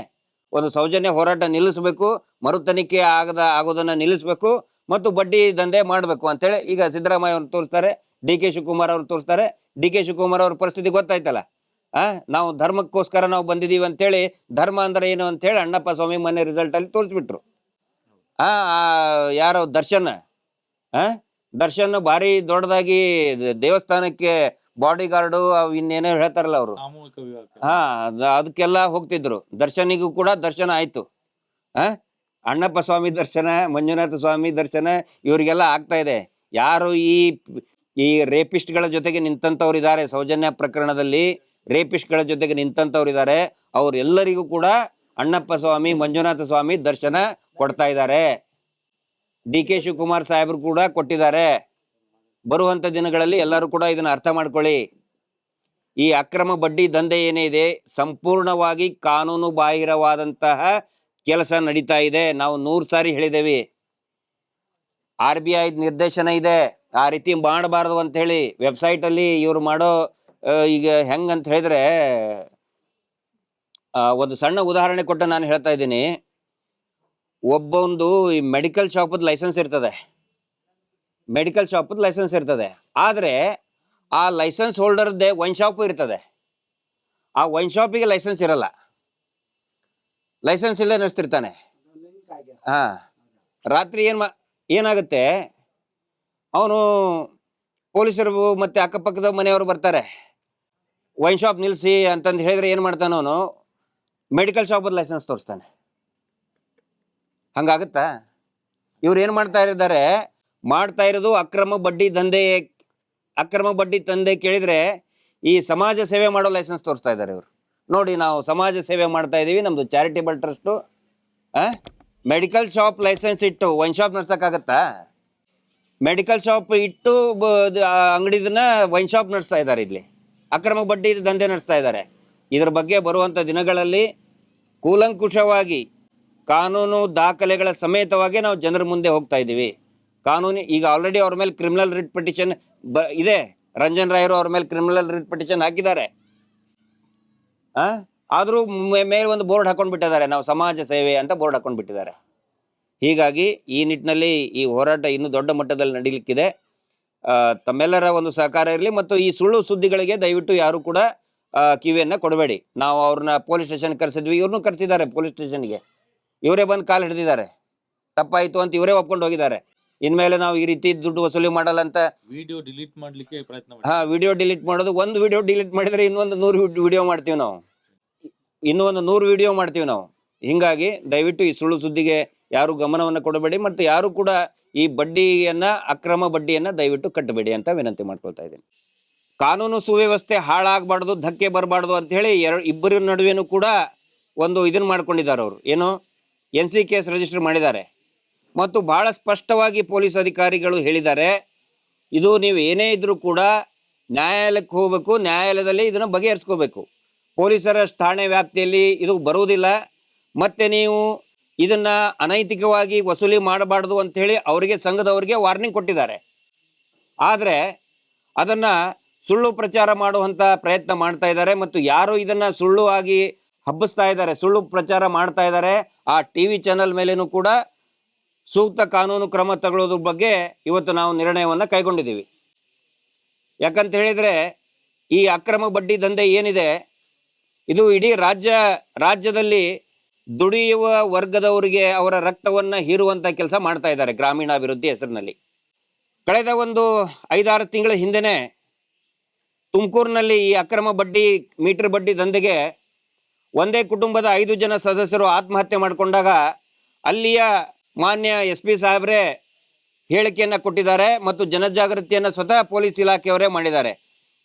ಒಂದು ಸೌಜನ್ಯ ಹೋರಾಟ ನಿಲ್ಲಿಸಬೇಕು ಮರು ತನಿಖೆ ಆಗದ, ಆಗೋದನ್ನ ನಿಲ್ಲಿಸಬೇಕು ಮತ್ತು ಬಡ್ಡಿ ದಂಧೆ ಮಾಡಬೇಕು ಅಂತೇಳಿ ಈಗ ಸಿದ್ದರಾಮಯ್ಯ ಅವ್ರನ್ನ ತೋರಿಸ್ತಾರೆ, ಡಿ ಕೆ ಶಿವಕುಮಾರ್ ಅವ್ರು ತೋರಿಸ್ತಾರೆ. ಡಿ ಕೆ ಶಿವಕುಮಾರ್ ಅವ್ರ ಪರಿಸ್ಥಿತಿ ಗೊತ್ತಾಯ್ತಲ್ಲ? ಆ ನಾವು ಧರ್ಮಕ್ಕೋಸ್ಕರ ನಾವು ಬಂದಿದ್ದೀವಿ ಅಂತೇಳಿ ಧರ್ಮ ಅಂದ್ರೆ ಏನು ಅಂತೇಳಿ ಅಣ್ಣಪ್ಪ ಸ್ವಾಮಿ ಮೊನ್ನೆ ರಿಸಲ್ಟಲ್ಲಿ ತೋರಿಸ್ಬಿಟ್ರು. ಆ ಯಾರೋ ದರ್ಶನ್ ಆ ದರ್ಶನ್ ಭಾರಿ ದೊಡ್ಡದಾಗಿ ದೇವಸ್ಥಾನಕ್ಕೆ ಬಾಡಿ ಗಾರ್ಡು ಇನ್ನೇನೋ ಹೇಳ್ತಾರಲ್ಲ ಅವರು. ಹಾ ಅದ್- ಅದಕ್ಕೆಲ್ಲ ಹೋಗ್ತಿದ್ರು. ದರ್ಶನಿಗೂ ಕೂಡ ದರ್ಶನ ಆಯ್ತು. ಆ ಅಣ್ಣಪ್ಪ ಸ್ವಾಮಿ ದರ್ಶನ ಮಂಜುನಾಥ ಸ್ವಾಮಿ ದರ್ಶನ ಇವರಿಗೆಲ್ಲ ಆಗ್ತಾ ಇದೆ. ಯಾರು ಈ ಈ ರೇಪಿಸ್ಟ್ಗಳ ಜೊತೆಗೆ ನಿಂತಂಥವ್ರು ಇದ್ದಾರೆ ಸೌಜನ್ಯ ಪ್ರಕರಣದಲ್ಲಿ. ರೇಪಿಸ್ಟ್ಗಳ ಜೊತೆಗೆ ನಿಂತಂಥವ್ರು ಇದ್ದಾರೆ ಅವರೆಲ್ಲರಿಗೂ ಕೂಡ ಅಣ್ಣಪ್ಪ ಸ್ವಾಮಿ, ಮಂಜುನಾಥ ಸ್ವಾಮಿ ದರ್ಶನ ಕೊಡ್ತಾ ಇದ್ದಾರೆ. ಡಿ ಕೆ ಶಿವಕುಮಾರ್ ಸಾಹೇಬರು ಕೂಡ ಕೊಟ್ಟಿದ್ದಾರೆ. ಬರುವಂಥ ದಿನಗಳಲ್ಲಿ ಎಲ್ಲರೂ ಕೂಡ ಇದನ್ನು ಅರ್ಥ ಮಾಡ್ಕೊಳ್ಳಿ. ಈ ಅಕ್ರಮ ಬಡ್ಡಿ ದಂಧೆ ಏನೇ ಇದೆ, ಸಂಪೂರ್ಣವಾಗಿ ಕಾನೂನು ಬಾಹಿರವಾದಂತಹ ಕೆಲಸ ನಡೀತಾ ಇದೆ. ನಾವು ನೂರು ಸಾರಿ ಹೇಳಿದ್ದೇವೆ ಆರ್ ಬಿ ಐ ನಿರ್ದೇಶನ ಇದೆ. ಆ ರೀತಿ ಮಾಡಬಾರ್ದು ಅಂತ ಹೇಳಿ ವೆಬ್ಸೈಟಲ್ಲಿ ಇವ್ರು ಮಾಡೋ ಈಗ ಹೆಂಗಂತ ಹೇಳಿದ್ರೆ ಒಂದು ಸಣ್ಣ ಉದಾಹರಣೆ ಕೊಟ್ಟು ನಾನು ಹೇಳ್ತಾ ಇದ್ದೀನಿ. ಒಬ್ಬೊಂದು ಈ ಮೆಡಿಕಲ್ ಶಾಪದ ಲೈಸೆನ್ಸ್ ಇರ್ತದೆ. ಮೆಡಿಕಲ್ ಶಾಪದ ಲೈಸೆನ್ಸ್ ಇರ್ತದೆ. ಆದರೆ ಆ ಲೈಸೆನ್ಸ್ ಹೋಲ್ಡರ್ದೇ ಒನ್ ಶಾಪು ಇರ್ತದೆ. ಆ ಒನ್ ಶಾಪಿಗೆ ಲೈಸೆನ್ಸ್ ಇರಲ್ಲ. ಲೈಸೆನ್ಸ್ ಇಲ್ಲೇ ನಡೆಸ್ತಿರ್ತಾನೆ. ಹಾಂ. ರಾತ್ರಿ ಏನು ಮಾ, ಏನಾಗುತ್ತೆ? ಅವನು ಪೊಲೀಸರು ಮತ್ತೆ ಅಕ್ಕಪಕ್ಕದ ಮನೆಯವರು ಬರ್ತಾರೆ. ವೈನ್ ಶಾಪ್ ನಿಲ್ಲಿಸಿ ಅಂತಂದು ಹೇಳಿದ್ರೆ ಏನು ಮಾಡ್ತಾನೆ ಅವನು, ಮೆಡಿಕಲ್ ಶಾಪದ ಲೈಸೆನ್ಸ್ ತೋರಿಸ್ತಾನೆ. ಹಂಗಾಗುತ್ತಾ? ಇವ್ರು ಏನು ಮಾಡ್ತಾ ಇದ್ದಾರೆ, ಮಾಡ್ತಾ ಇರೋದು ಅಕ್ರಮ ಬಡ್ಡಿ ದಂಧೆ, ಅಕ್ರಮ ಬಡ್ಡಿ ತಂದೆ ಕೇಳಿದರೆ ಈ ಸಮಾಜ ಸೇವೆ ಮಾಡೋ ಲೈಸೆನ್ಸ್ ತೋರಿಸ್ತಾ ಇದ್ದಾರೆ ಇವರು. ನೋಡಿ, ನಾವು ಸಮಾಜ ಸೇವೆ ಮಾಡ್ತಾ ಇದ್ದೀವಿ ನಮ್ಮದು charitable trust medical shop license ಇಟ್ಟು, ವೈನ್ ಶಾಪ್ ನಡ್ಸೋಕ್ಕಾಗತ್ತಾ? ಮೆಡಿಕಲ್ ಶಾಪ್ ಇಟ್ಟು ಅಂಗಡಿದನ್ನ ವೈನ್ ಶಾಪ್ ನಡೆಸ್ತಾ ಇದ್ದಾರೆ ಇಲ್ಲಿ. ಅಕ್ರಮ ಬಡ್ಡಿ ದಂಧೆ ನಡೆಸ್ತಾ ಇದ್ದಾರೆ. ಇದರ ಬಗ್ಗೆ ಬರುವಂಥ ದಿನಗಳಲ್ಲಿ ಕೂಲಂಕುಷವಾಗಿ ಕಾನೂನು ದಾಖಲೆಗಳ ಸಮೇತವಾಗಿ ನಾವು ಜನರ ಮುಂದೆ ಹೋಗ್ತಾ ಇದ್ದೀವಿ. ಕಾನೂನು ಈಗ ಆಲ್ರೆಡಿ ಅವ್ರ ಮೇಲೆ ಕ್ರಿಮಿನಲ್ ರಿಟ್ ಪಿಟಿಷನ್ ಬ ಇದೆ. ರಂಜನ್ ರಾಯರು ಅವ್ರ ಮೇಲೆ ಕ್ರಿಮಿನಲ್ ರಿಟ್ ಪಿಟಿಷನ್ ಹಾಕಿದ್ದಾರೆ. ಆದರೂ ಮೇಲೆ ಒಂದು ಬೋರ್ಡ್ ಹಾಕೊಂಡು ಬಿಟ್ಟಿದ್ದಾರೆ. ನಾವು ಸಮಾಜ ಸೇವೆ ಅಂತ ಬೋರ್ಡ್ ಹಾಕೊಂಡ್ಬಿಟ್ಟಿದ್ದಾರೆ ಹೀಗಾಗಿ ಈ ನಿಟ್ಟಿನಲ್ಲಿ ಈ ಹೋರಾಟ ಇನ್ನೂ ದೊಡ್ಡ ಮಟ್ಟದಲ್ಲಿ ನಡೀಲಿಕ್ಕಿದೆ. ತಮ್ಮೆಲ್ಲರ ಒಂದು ಸಹಕಾರ ಇರಲಿ ಮತ್ತು ಈ ಸುಳ್ಳು ಸುದ್ದಿಗಳಿಗೆ ದಯವಿಟ್ಟು ಯಾರು ಕೂಡ ಕಿವಿಯನ್ನು ಕೊಡಬೇಡಿ. ನಾವು ಅವ್ರನ್ನ ಪೊಲೀಸ್ ಸ್ಟೇಷನ್ ಕರೆಸಿದ್ವಿ ಇವ್ರನ್ನೂ ಕರೆಸಿದ್ದಾರೆ ಪೊಲೀಸ್ ಸ್ಟೇಷನ್ಗೆ. ಇವರೇ ಬಂದು ಕಾಲು ಹಿಡಿದಿದ್ದಾರೆ. ತಪ್ಪಾಯಿತು ಅಂತ ಇವರೇ ಒಪ್ಕೊಂಡು ಹೋಗಿದ್ದಾರೆ. ಇನ್ಮೇಲೆ ನಾವು ಈ ರೀತಿ ದುಡ್ಡು ವಸೂಲಿ ಮಾಡಲ್ಲ ಅಂತ ವಿಡಿಯೋ ಡಿಲೀಟ್ ಮಾಡಲಿಕ್ಕೆ ಪ್ರಯತ್ನ ಹಾ ವಿಡಿಯೋ ಡಿಲೀಟ್ ಮಾಡೋದು ಒಂದು ವಿಡಿಯೋ ಡಿಲೀಟ್ ಮಾಡಿದ್ರೆ ಇನ್ನೊಂದು ನೂರು ವಿಡಿಯೋ ಮಾಡ್ತೀವಿ ನಾವು. ಇನ್ನೂ ಒಂದು ನೂರು ವಿಡಿಯೋ ಮಾಡ್ತೀವಿ ನಾವು. ಹಿಂಗಾಗಿ ದಯವಿಟ್ಟು ಈ ಸುಳ್ಳು ಸುದ್ದಿಗೆ ಯಾರು ಗಮನವನ್ನು ಕೊಡಬೇಡಿ ಮತ್ತು ಯಾರು ಕೂಡ ಈ ಬಡ್ಡಿಯನ್ನು, ಅಕ್ರಮ ಬಡ್ಡಿಯನ್ನು ದಯವಿಟ್ಟು ಕಟ್ಟಬೇಡಿ ಅಂತ ವಿನಂತಿ ಮಾಡ್ಕೊಳ್ತಾ ಇದ್ದೀನಿ. ಕಾನೂನು ಸುವ್ಯವಸ್ಥೆ ಹಾಳಾಗಬಾರ್ದು, ಧಕ್ಕೆ ಬರಬಾರ್ದು ಅಂತ ಹೇಳಿ ಎರಡು ಇಬ್ಬರ ನಡುವೆನೂ ಕೂಡ ಒಂದು ಇದನ್ನು ಮಾಡ್ಕೊಂಡಿದ್ದಾರೆ ಅವರು. ಏನು? ಎನ್ ಸಿ ಕೇಸ್ ರಿಜಿಸ್ಟರ್ ಮಾಡಿದ್ದಾರೆ. ಮತ್ತು ಬಹಳ ಸ್ಪಷ್ಟವಾಗಿ ಪೊಲೀಸ್ ಅಧಿಕಾರಿಗಳು ಹೇಳಿದ್ದಾರೆ, ಇದು ನೀವು ಏನೇ ಇದ್ರೂ ಕೂಡ ನ್ಯಾಯಾಲಯಕ್ಕೆ ಹೋಗಬೇಕು, ನ್ಯಾಯಾಲಯದಲ್ಲಿ ಇದನ್ನು ಬಗೆಹರಿಸ್ಕೋಬೇಕು. ಪೊಲೀಸರ ಠಾಣೆ ವ್ಯಾಪ್ತಿಯಲ್ಲಿ ಇದು ಬರುವುದಿಲ್ಲ. ಮತ್ತು ನೀವು ಇದನ್ನ ಅನೈತಿಕವಾಗಿ ವಸೂಲಿ ಮಾಡಬಾರ್ದು ಹೇಳಿ ಅವರಿಗೆ, ಸಂಘದವರಿಗೆ ವಾರ್ನಿಂಗ್ ಕೊಟ್ಟಿದ್ದಾರೆ. ಆದರೆ ಅದನ್ನ ಸುಳ್ಳು ಪ್ರಚಾರ ಮಾಡುವಂತ ಪ್ರಯತ್ನ ಮಾಡ್ತಾ ಇದ್ದಾರೆ ಮತ್ತು ಯಾರು ಇದನ್ನ ಸುಳ್ಳು ಆಗಿ ಹಬ್ಬಿಸ್ತಾ ಇದ್ದಾರೆ, ಸುಳ್ಳು ಪ್ರಚಾರ ಮಾಡ್ತಾ ಇದ್ದಾರೆ, ಆ ಟಿ ವಿ ಚಾನಲ್ ಮೇಲೇನೂ ಕೂಡ ಸೂಕ್ತ ಕಾನೂನು ಕ್ರಮ ತಗೊಳ್ಳೋದ್ರ ಬಗ್ಗೆ ಇವತ್ತು ನಾವು ನಿರ್ಣಯವನ್ನು ಕೈಗೊಂಡಿದ್ದೀವಿ. ಯಾಕಂತ ಹೇಳಿದ್ರೆ ಈ ಅಕ್ರಮ ಬಡ್ಡಿ ದಂಧೆ ಏನಿದೆ, ಇದು ಇಡೀ ರಾಜ್ಯ, ರಾಜ್ಯದಲ್ಲಿ ದುಡಿಯುವ ವರ್ಗದವರಿಗೆ ಅವರ ರಕ್ತವನ್ನು ಹೀರುವಂತ ಕೆಲಸ ಮಾಡ್ತಾ ಇದ್ದಾರೆ ಗ್ರಾಮೀಣಾಭಿವೃದ್ಧಿ ಹೆಸರಿನಲ್ಲಿ. ಕಳೆದ ಒಂದು ಐದಾರು ತಿಂಗಳ ಹಿಂದೆನೆ ತುಮಕೂರಿನಲ್ಲಿ ಈ ಅಕ್ರಮ ಬಡ್ಡಿ, ಮೀಟರ್ ಬಡ್ಡಿ ದಂಧೆಗೆ ಒಂದೇ ಕುಟುಂಬದ ಐದು ಜನ ಸದಸ್ಯರು ಆತ್ಮಹತ್ಯೆ ಮಾಡಿಕೊಂಡಾಗ ಅಲ್ಲಿಯ ಮಾನ್ಯ ಎಸ್ ಪಿ ಸಾಹೇಬ್ರೆ ಹೇಳಿಕೆಯನ್ನು ಕೊಟ್ಟಿದ್ದಾರೆ ಮತ್ತು ಜನಜಾಗೃತಿಯನ್ನು ಸ್ವತಃ ಪೊಲೀಸ್ ಇಲಾಖೆಯವರೇ ಮಾಡಿದ್ದಾರೆ.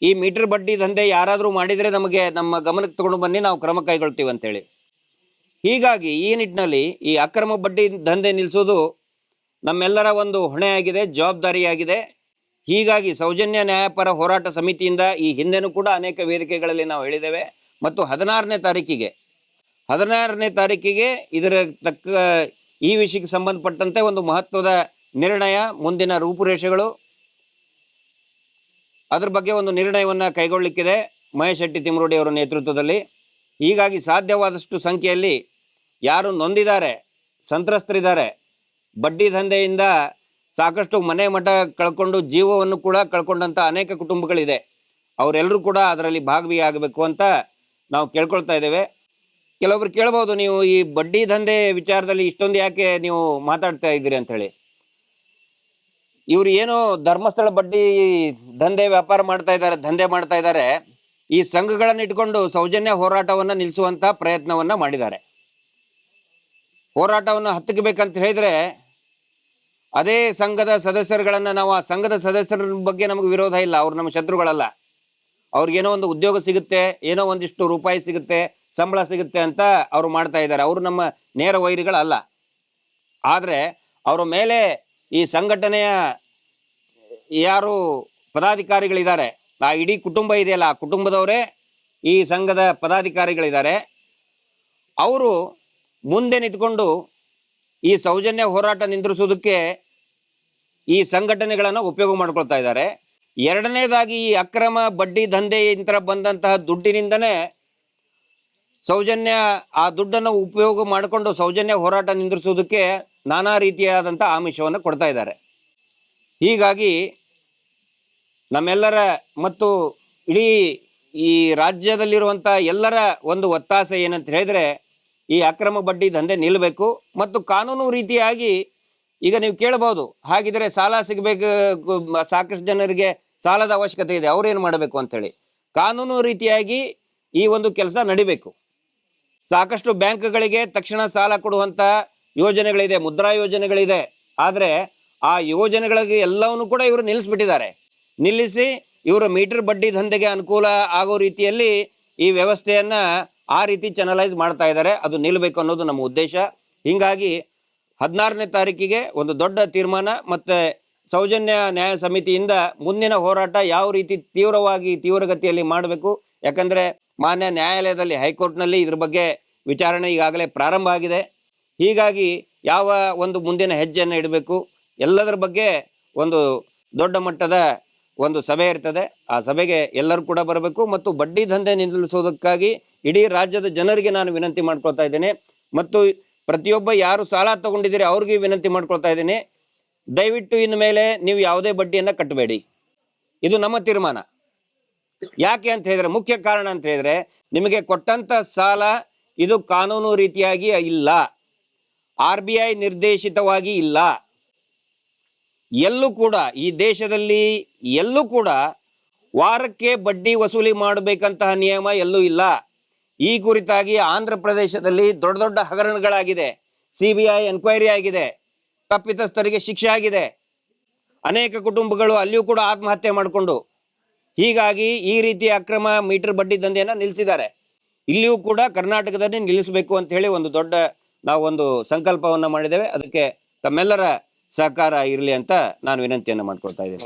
ಈ ಮೀಟರ್ ಬಡ್ಡಿ ದಂಧೆ ಯಾರಾದರೂ ಮಾಡಿದರೆ ನಮಗೆ ನಮ್ಮ ಗಮನಕ್ಕೆ ತಗೊಂಡು ಬನ್ನಿ, ನಾವು ಕ್ರಮ ಕೈಗೊಳ್ತೀವಿ ಅಂತೇಳಿ. ಹೀಗಾಗಿ ಈ ನಿಟ್ಟಿನಲ್ಲಿ ಈ ಅಕ್ರಮ ಬಡ್ಡಿ ದಂಧೆ ನಿಲ್ಲಿಸೋದು ನಮ್ಮೆಲ್ಲರ ಒಂದು ಹೊಣೆಯಾಗಿದೆ, ಜವಾಬ್ದಾರಿಯಾಗಿದೆ. ಹೀಗಾಗಿ ಸೌಜನ್ಯ ನ್ಯಾಯಪರ ಹೋರಾಟ ಸಮಿತಿಯಿಂದ ಈ ಹಿಂದೆನೂ ಕೂಡ ಅನೇಕ ವೇದಿಕೆಗಳಲ್ಲಿ ನಾವು ಹೇಳಿದ್ದೇವೆ. ಮತ್ತು ಹದಿನಾರನೇ ತಾರೀಕಿಗೆ ಹದಿನಾರನೇ ತಾರೀಕಿಗೆ ಇದರ ತಕ್ಕ ಈ ವಿಷಯಕ್ಕೆ ಸಂಬಂಧಪಟ್ಟಂತೆ ಒಂದು ಮಹತ್ವದ ನಿರ್ಣಯ, ಮುಂದಿನ ರೂಪುರೇಷೆಗಳು. ಅದ್ರ ಬಗ್ಗೆ ಒಂದು ನಿರ್ಣಯವನ್ನು ಕೈಗೊಳ್ಳಲಿಕ್ಕಿದೆ ಮಹೇಶ್ ಶೆಟ್ಟಿ ಅವರ ನೇತೃತ್ವದಲ್ಲಿ. ಹೀಗಾಗಿ ಸಾಧ್ಯವಾದಷ್ಟು ಸಂಖ್ಯೆಯಲ್ಲಿ ಯಾರು ನೊಂದಿದ್ದಾರೆ, ಸಂತ್ರಸ್ತರಿದ್ದಾರೆ, ಬಡ್ಡಿ ದಂಧೆಯಿಂದ ಸಾಕಷ್ಟು ಮನೆ ಮಠ ಕಳ್ಕೊಂಡು ಜೀವವನ್ನು ಕೂಡ ಕಳ್ಕೊಂಡಂಥ ಅನೇಕ ಕುಟುಂಬಗಳಿದೆ. ಅವರೆಲ್ಲರೂ ಕೂಡ ಅದರಲ್ಲಿ ಭಾಗವಿಯಾಗಬೇಕು ಅಂತ ನಾವು ಕೇಳ್ಕೊಳ್ತಾ ಇದ್ದೇವೆ. ಕೆಲವೊಬ್ರು ಕೇಳ್ಬೋದು, ನೀವು ಈ ಬಡ್ಡಿ ದಂಧೆ ವಿಚಾರದಲ್ಲಿ ಇಷ್ಟೊಂದು ಯಾಕೆ ನೀವು ಮಾತಾಡ್ತಾ ಇದ್ದೀರಿ ಅಂತ ಹೇಳಿ. ಇವರು ಏನು ಧರ್ಮಸ್ಥಳ ಬಡ್ಡಿ ದಂಧೆ ವ್ಯಾಪಾರ ಮಾಡ್ತಾ ಇದ್ದಾರೆ, ದಂಧೆ ಮಾಡ್ತಾ ಇದ್ದಾರೆ. ಈ ಸಂಘಗಳನ್ನು ಇಟ್ಕೊಂಡು ಸೌಜನ್ಯ ಹೋರಾಟವನ್ನು ನಿಲ್ಲಿಸುವಂಥ ಪ್ರಯತ್ನವನ್ನ ಮಾಡಿದ್ದಾರೆ. ಹೋರಾಟವನ್ನು ಹತ್ತಿಕ್ಕಬೇಕಂತ ಹೇಳಿದ್ರೆ ಅದೇ ಸಂಘದ ಸದಸ್ಯರುಗಳನ್ನು ನಾವು ಆ ಸಂಘದ ಸದಸ್ಯರ ಬಗ್ಗೆ ನಮಗೆ ವಿರೋಧ ಇಲ್ಲ. ಅವ್ರು ನಮ್ಮ ಶತ್ರುಗಳಲ್ಲ. ಅವ್ರಿಗೇನೋ ಒಂದು ಉದ್ಯೋಗ ಸಿಗುತ್ತೆ, ಏನೋ ಒಂದಿಷ್ಟು ರೂಪಾಯಿ ಸಿಗುತ್ತೆ, ಸಂಬಳ ಸಿಗುತ್ತೆ ಅಂತ ಅವರು ಮಾಡ್ತಾ ಇದ್ದಾರೆ. ಅವರು ನಮ್ಮ ನೇರ ವೈರಿಗಳಲ್ಲ. ಆದರೆ ಅವರ ಮೇಲೆ ಈ ಸಂಘಟನೆಯ ಯಾರು ಪದಾಧಿಕಾರಿಗಳಿದ್ದಾರೆ, ಆ ಇಡೀ ಕುಟುಂಬ ಇದೆಯಲ್ಲ, ಆ ಕುಟುಂಬದವರೇ ಈ ಸಂಘದ ಪದಾಧಿಕಾರಿಗಳಿದ್ದಾರೆ. ಅವರು ಮುಂದೆ ನಿಂತ್ಕೊಂಡು ಈ ಸೌಜನ್ಯ ಹೋರಾಟ ನಿಂದ್ರಿಸೋದಕ್ಕೆ ಈ ಸಂಘಟನೆಗಳನ್ನು ಉಪಯೋಗ ಮಾಡ್ಕೊಳ್ತಾ ಇದ್ದಾರೆ. ಎರಡನೇದಾಗಿ ಈ ಅಕ್ರಮ ಬಡ್ಡಿ ದಂಧೆಯಿಂದ ಬಂದಂತಹ ದುಡ್ಡಿನಿಂದನೇ ಸೌಜನ್ಯ, ಆ ದುಡ್ಡನ್ನು ಉಪಯೋಗ ಮಾಡಿಕೊಂಡು ಸೌಜನ್ಯ ಹೋರಾಟ ನಿಂದ್ರಿಸೋದಕ್ಕೆ ನಾನಾ ರೀತಿಯಾದಂಥ ಆಮಿಷವನ್ನು ಕೊಡ್ತಾ ಇದ್ದಾರೆ. ಹೀಗಾಗಿ ನಮ್ಮೆಲ್ಲರ ಮತ್ತು ಇಡೀ ಈ ರಾಜ್ಯದಲ್ಲಿರುವಂಥ ಎಲ್ಲರ ಒಂದು ಒತ್ತಾಸೆ ಏನಂತ ಹೇಳಿದ್ರೆ ಈ ಅಕ್ರಮ ಬಡ್ಡಿ ದಂಧೆ ನಿಲ್ಲಬೇಕು ಮತ್ತು ಕಾನೂನು ರೀತಿಯಾಗಿ ಈಗ ನೀವು ಕೇಳಬಹುದು. ಹಾಗಿದ್ರೆ ಸಾಲ ಸಿಗಬೇಕು ಸಾಕಷ್ಟು ಜನರಿಗೆ ಸಾಲದ ಅವಶ್ಯಕತೆ ಇದೆ. ಅವ್ರೇನು ಮಾಡಬೇಕು ಅಂತೇಳಿ ಕಾನೂನು ರೀತಿಯಾಗಿ ಈ ಒಂದು ಕೆಲಸ ನಡಿಬೇಕು. ಸಾಕಷ್ಟು ಬ್ಯಾಂಕ್ಗಳಿಗೆ ತಕ್ಷಣ ಸಾಲ ಕೊಡುವಂಥ ಯೋಜನೆಗಳಿದೆ, ಮುದ್ರಾ ಯೋಜನೆಗಳಿದೆ. ಆದರೆ ಆ ಯೋಜನೆಗಳಿಗೆ ಎಲ್ಲವನ್ನು ಕೂಡ ಇವರು ನಿಲ್ಲಿಸ್ಬಿಟ್ಟಿದ್ದಾರೆ. ನಿಲ್ಲಿಸಿ ಇವರ ಮೀಟರ್ ಬಡ್ಡಿ ದಂಧೆಗೆ ಅನುಕೂಲ ಆಗೋ ರೀತಿಯಲ್ಲಿ ಈ ವ್ಯವಸ್ಥೆಯನ್ನ ಆ ರೀತಿ ಚಾನಲೈಸ್ ಮಾಡ್ತಾ ಇದ್ದಾರೆ. ಅದು ನಿಲ್ಲಬೇಕು ಅನ್ನೋದು ನಮ್ಮ ಉದ್ದೇಶ. ಹೀಗಾಗಿ ಹದಿನಾರನೇ ತಾರೀಕಿಗೆ ಒಂದು ದೊಡ್ಡ ತೀರ್ಮಾನ ಮತ್ತು ಸೌಜನ್ಯ ನ್ಯಾಯ ಸಮಿತಿಯಿಂದ ಮುಂದಿನ ಹೋರಾಟ ಯಾವ ರೀತಿ ತೀವ್ರವಾಗಿ ತೀವ್ರಗತಿಯಲ್ಲಿ ಮಾಡಬೇಕು? ಯಾಕಂದರೆ ಮಾನ್ಯ ನ್ಯಾಯಾಲಯದಲ್ಲಿ ಹೈಕೋರ್ಟ್ನಲ್ಲಿ ಇದ್ರ ಬಗ್ಗೆ ವಿಚಾರಣೆ ಈಗಾಗಲೇ ಪ್ರಾರಂಭ ಆಗಿದೆ. ಹೀಗಾಗಿ ಯಾವ ಒಂದು ಮುಂದಿನ ಹೆಜ್ಜೆಯನ್ನು ಇಡಬೇಕು? ಎಲ್ಲದರ ಬಗ್ಗೆ ಒಂದು ದೊಡ್ಡ ಮಟ್ಟದ ಒಂದು ಸಭೆ ಇರ್ತದೆ. ಆ ಸಭೆಗೆ ಎಲ್ಲರೂ ಕೂಡ ಬರಬೇಕು ಮತ್ತು ಬಡ್ಡಿ ದಂಧೆ ನಿಲ್ಲಿಸೋದಕ್ಕಾಗಿ ಇಡೀ ರಾಜ್ಯದ ಜನರಿಗೆ ನಾನು ವಿನಂತಿ ಮಾಡ್ಕೊಳ್ತಾ ಇದ್ದೇನೆ. ಮತ್ತು ಪ್ರತಿಯೊಬ್ಬ ಯಾರು ಸಾಲ ತಗೊಂಡಿದ್ದೀರಿ ಅವ್ರಿಗೆ ವಿನಂತಿ ಮಾಡ್ಕೊಳ್ತಾ ಇದ್ದೀನಿ. ದಯವಿಟ್ಟು ಇನ್ನು ಮೇಲೆ ನೀವು ಯಾವುದೇ ಬಡ್ಡಿಯನ್ನು ಕಟ್ಟಬೇಡಿ. ಇದು ನಮ್ಮ ತೀರ್ಮಾನ. ಯಾಕೆ ಅಂತ ಹೇಳಿದ್ರೆ, ಮುಖ್ಯ ಕಾರಣ ಅಂತ ಹೇಳಿದ್ರೆ, ನಿಮಗೆ ಕೊಟ್ಟಂತ ಸಾಲ ಇದು ಕಾನೂನು ರೀತಿಯಾಗಿ ಇಲ್ಲ. ಆರ್ ಬಿ ಐ ನಿರ್ದೇಶಿತವಾಗಿ ಇಲ್ಲ. ಎಲ್ಲೂ ಕೂಡ, ಈ ದೇಶದಲ್ಲಿ ಎಲ್ಲೂ ಕೂಡ ವಾರಕ್ಕೆ ಬಡ್ಡಿ ವಸೂಲಿ ಮಾಡಬೇಕಂತಹ ನಿಯಮ ಎಲ್ಲೂ ಇಲ್ಲ. ಈ ಕುರಿತಾಗಿ ಆಂಧ್ರ ಪ್ರದೇಶದಲ್ಲಿ ದೊಡ್ಡ ದೊಡ್ಡ ಹಗರಣಗಳಾಗಿದೆ. ಸಿ ಬಿ ಐ ಎನ್ಕ್ವೈರಿ ಆಗಿದೆ. ತಪ್ಪಿತಸ್ಥರಿಗೆ ಶಿಕ್ಷೆ ಆಗಿದೆ. ಅನೇಕ ಕುಟುಂಬಗಳು ಅಲ್ಲಿಯೂ ಕೂಡ ಆತ್ಮಹತ್ಯೆ ಮಾಡಿಕೊಂಡು. ಹೀಗಾಗಿ ಈ ರೀತಿ ಅಕ್ರಮ ಮೀಟರ್ ಬಡ್ಡಿ ದಂಧೆಯನ್ನು ನಿಲ್ಲಿಸಿದ್ದಾರೆ. ಇಲ್ಲಿಯೂ ಕೂಡ ಕರ್ನಾಟಕದಲ್ಲಿ ನಿಲ್ಲಿಸಬೇಕು ಅಂತ ಹೇಳಿ ಒಂದು ದೊಡ್ಡ ನಾವು ಒಂದು ಸಂಕಲ್ಪವನ್ನು ಮಾಡಿದ್ದೇವೆ. ಅದಕ್ಕೆ ತಮ್ಮೆಲ್ಲರ ಸಹಕಾರ ಇರಲಿ ಅಂತ ನಾನು ವಿನಂತಿಯನ್ನು ಮಾಡ್ಕೊಳ್ತಾ ಇದ್ದೇನೆ.